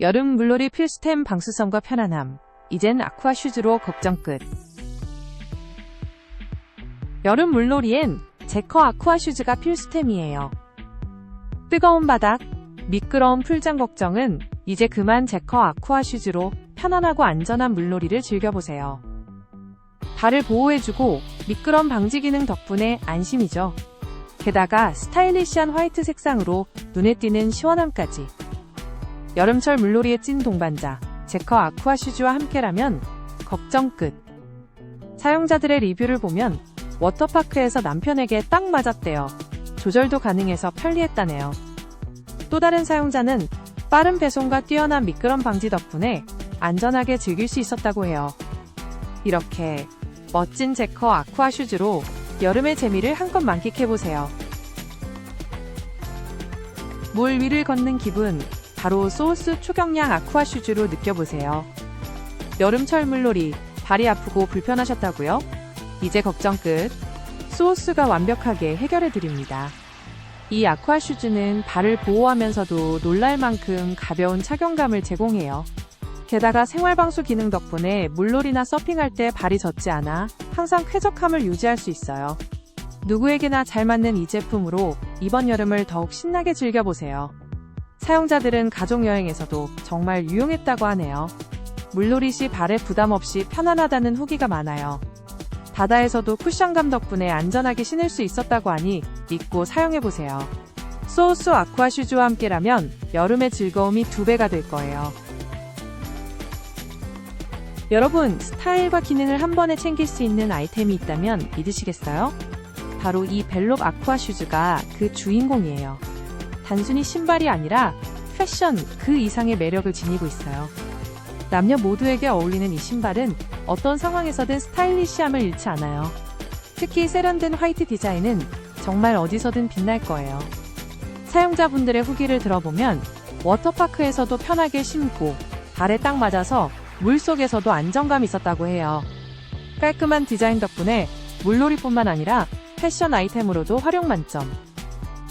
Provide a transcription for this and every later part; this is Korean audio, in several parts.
여름 물놀이 필수템 방수성과 편안함. 이젠 아쿠아 슈즈로 걱정 끝. 여름 물놀이엔 제커 아쿠아 슈즈가 필수템이에요. 뜨거운 바닥, 미끄러운 풀장 걱정은 이제 그만 제커 아쿠아 슈즈로 편안하고 안전한 물놀이를 즐겨보세요. 발을 보호해주고 미끄럼 방지 기능 덕분에 안심이죠. 게다가 스타일리시한 화이트 색상으로 눈에 띄는 시원함까지. 여름철 물놀이의 찐 동반자, 제커 아쿠아 슈즈와 함께라면 걱정 끝. 사용자들의 리뷰를 보면 워터파크에서 남편에게 딱 맞았대요. 조절도 가능해서 편리했다네요. 또 다른 사용자는 빠른 배송과 뛰어난 미끄럼 방지 덕분에 안전하게 즐길 수 있었다고 해요. 이렇게 멋진 제커 아쿠아 슈즈로 여름의 재미를 한껏 만끽해보세요. 물 위를 걷는 기분, 바로 소스 초경량 아쿠아 슈즈로 느껴보세요. 여름철 물놀이, 발이 아프고 불편하셨다고요? 이제 걱정 끝. 소스가 완벽하게 해결해드립니다. 이 아쿠아 슈즈는 발을 보호하면서도 놀랄 만큼 가벼운 착용감을 제공해요. 게다가 생활방수 기능 덕분에 물놀이나 서핑할 때 발이 젖지 않아 항상 쾌적함을 유지할 수 있어요. 누구에게나 잘 맞는 이 제품으로 이번 여름을 더욱 신나게 즐겨보세요. 사용자들은 가족여행에서도 정말 유용했다고 하네요. 물놀이 시 발에 부담 없이 편안하다는 후기가 많아요. 바다에서도 쿠션감 덕분에 안전하게 신을 수 있었다고 하니 믿고 사용해보세요. 소우스 아쿠아 슈즈와 함께라면 여름의 즐거움이 두 배가 될 거예요. 여러분, 스타일과 기능을 한 번에 챙길 수 있는 아이템이 있다면 믿으시겠어요? 바로 이 벨롭 아쿠아 슈즈가 그 주인공이에요. 단순히 신발이 아니라 패션 그 이상의 매력을 지니고 있어요. 남녀 모두에게 어울리는 이 신발은 어떤 상황에서든 스타일리시함을 잃지 않아요. 특히 세련된 화이트 디자인은 정말 어디서든 빛날 거예요. 사용자분들의 후기를 들어보면 워터파크에서도 편하게 신고 발에 딱 맞아서 물 속에서도 안정감 있었다고 해요. 깔끔한 디자인 덕분에 물놀이뿐만 아니라 패션 아이템으로도 활용 만점.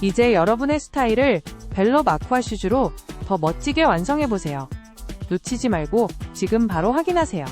이제 여러분의 스타일을 벨롭 아쿠아 슈즈로 더 멋지게 완성해보세요. 놓치지 말고 지금 바로 확인하세요.